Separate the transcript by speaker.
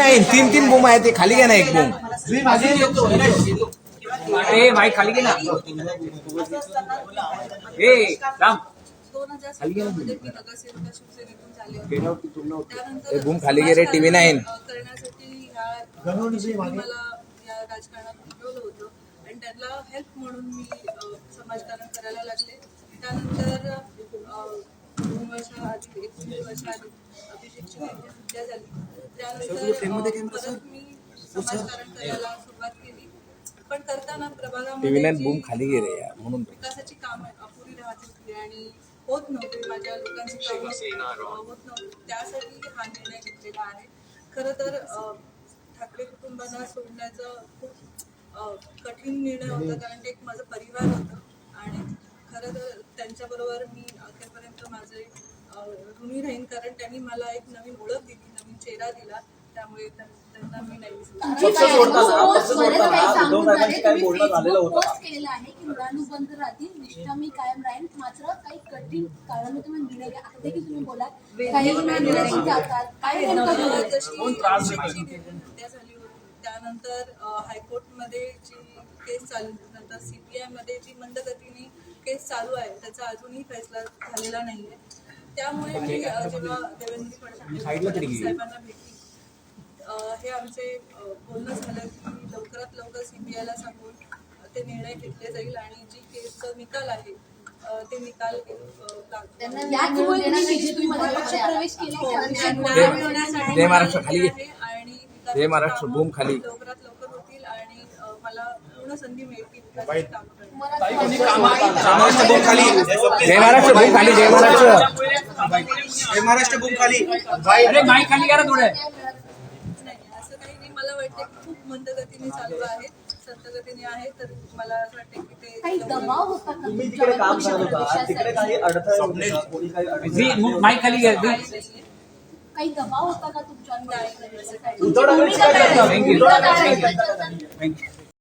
Speaker 1: नाही तीन तीन बुम आहे ते खाली घ्या ना एक बुम
Speaker 2: ए माईक खाली घे ना. ए राम.
Speaker 1: बूम खाली घे रे,
Speaker 3: आणि त्यांना हेल्प म्हणून मी समाजकारण करायला लागले त्यानंतर एक दीड अभिषेकची त्यांची झाली त्यानंतर परत मी समाजकारण करायला सुरुवात केली पण करताना प्रभागामध्ये
Speaker 1: बुम खाली यार म्हणून.
Speaker 3: विकासाची कामं अपुरी राहत होती आणि होत नव्हते माझ्या लोकांची कामं होत नव्हती त्यासाठी हा निर्णय घेतलेला आहे खरं तर ठाकरे कुटुंबांना सोडण्याचा खूप कठीण निर्णय होता कारण ते एक माझं परिवार होतं. आणि खरं तर त्यांच्याबरोबर मी अखेरपर्यंत माझे ऋणी राहीन. कारण त्यांनी मला एक नवीन ओळख दिली नवीन चेहरा दिला. त्यामुळे त्यां- त्यांना मी नाही विसरू त्यानंतर हायकोर्टमध्ये जी केस चालू नंतर सीबीआयमध्ये जी मंदगतीने केस चालू आहे त्याचा अजूनही फैसला झालेला नाहीये. त्यामुळे मी जेव्हा देवेंद्र फडणवीस साहेबांना भेटली हे आमचे बोलणं झालं की लवकरात लवकर सीबीआयला सांगून अ, ते निर्णय घेतले जाईल आणि जी केसचा निकाल आहे ते निकाल
Speaker 4: पक्षप्रवेश केला
Speaker 3: हो, न्याय? मिळवण्यासाठी
Speaker 1: जय महाराष्ट्र, बूम खाली.
Speaker 3: लवकरात लवकर होतील आणि मला पूर्ण संधी.
Speaker 5: महाराष्ट्र खाली.
Speaker 1: जय महाराष्ट्र बुम खाली. जय महाराष्ट्र.
Speaker 5: जय महाराष्ट्र बुम खाली.
Speaker 2: अरे माईक खाली ना थोडं.
Speaker 3: नाही असं काही नाही. मला वाटतं की खूप मंदगतीने चालू आहे. संतगतीने आहे तर मला असं वाटतं की ते
Speaker 4: काही दबाव होता का
Speaker 6: तुम्ही तिकडे काम करत होता. तिकडे काही अडथळे होते का? कोणी काही
Speaker 2: झी,
Speaker 6: अडथळे
Speaker 2: माईक खाली घ्या.
Speaker 3: काही
Speaker 4: दबाव होता का
Speaker 3: काही
Speaker 6: उद्धव ठाकरेंची काय करता?
Speaker 2: Thank you.